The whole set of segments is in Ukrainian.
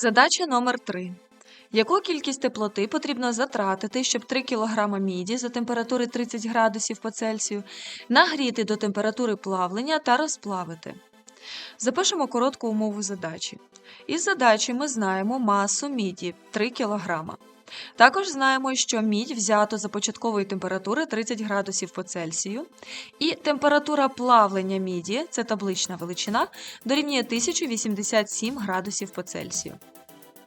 Задача номер 3. Яку кількість теплоти потрібно затратити, щоб 3 кг міді за температури 30 градусів по Цельсію нагріти до температури плавлення та розплавити? Запишемо коротку умову задачі. Із задачі ми знаємо масу міді 3 кг. Також знаємо, що мідь взято за початкової температури 30 градусів по Цельсію, і температура плавлення міді, це таблична величина, дорівнює 1087 градусів по Цельсію.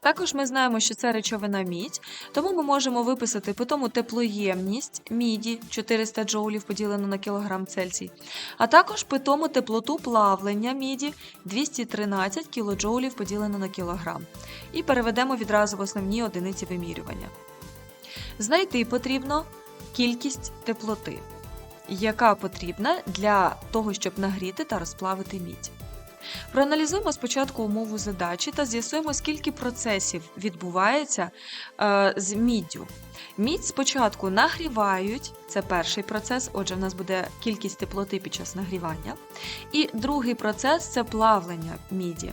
Також ми знаємо, що це речовина мідь, тому ми можемо виписати питому теплоємність міді 400 джоулів поділено на кілограм Цельсій, а також питому теплоту плавлення міді 213 кілоджоулів поділено на кілограм. І переведемо відразу в основні одиниці вимірювання. Знайти потрібно кількість теплоти, яка потрібна для того, щоб нагріти та розплавити мідь. Проаналізуємо спочатку умову задачі та з'ясуємо, скільки процесів відбувається е, з міддю. Мідь спочатку нагрівають, це перший процес, отже, в нас буде кількість теплоти під час нагрівання. І другий процес це плавлення міді.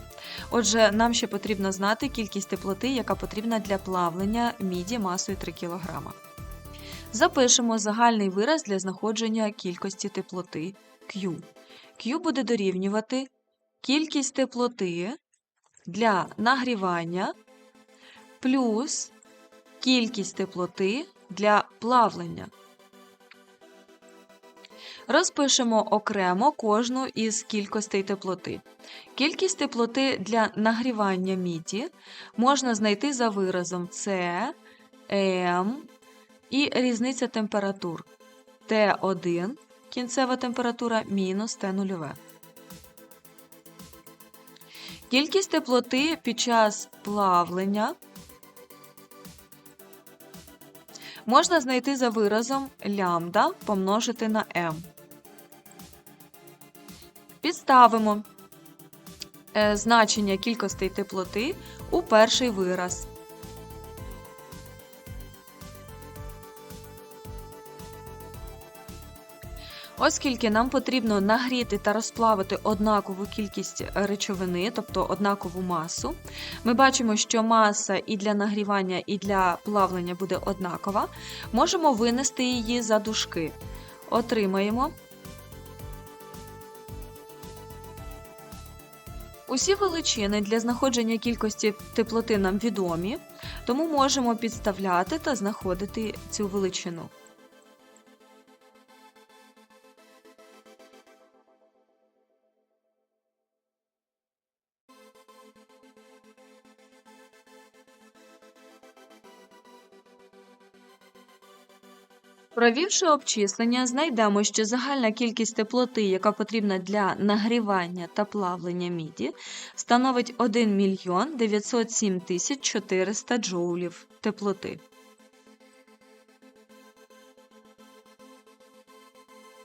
Отже, нам ще потрібно знати кількість теплоти, яка потрібна для плавлення міді масою 3 кг. Запишемо загальний вираз для знаходження кількості теплоти Q. Q буде дорівнювати кількість теплоти для нагрівання плюс кількість теплоти для плавлення. Розпишемо окремо кожну із кількостей теплоти. Кількість теплоти для нагрівання міді можна знайти за виразом С, М і різниця температур Т1 кінцева температура мінус Т0. Кількість теплоти під час плавлення можна знайти за виразом лямбда помножити на m. Підставимо е, значення кількостей теплоти у перший вираз. Оскільки нам потрібно нагріти та розплавити однакову кількість речовини, тобто однакову масу, ми бачимо, що маса і для нагрівання, і для плавлення буде однакова, можемо винести її за дужки. Отримаємо. Усі величини для знаходження кількості теплоти нам відомі, тому можемо підставляти та знаходити цю величину. Провівши обчислення, знайдемо, що загальна кількість теплоти, яка потрібна для нагрівання та плавлення міді, становить 1 мільйон 907 тисяч 400 джоулів теплоти.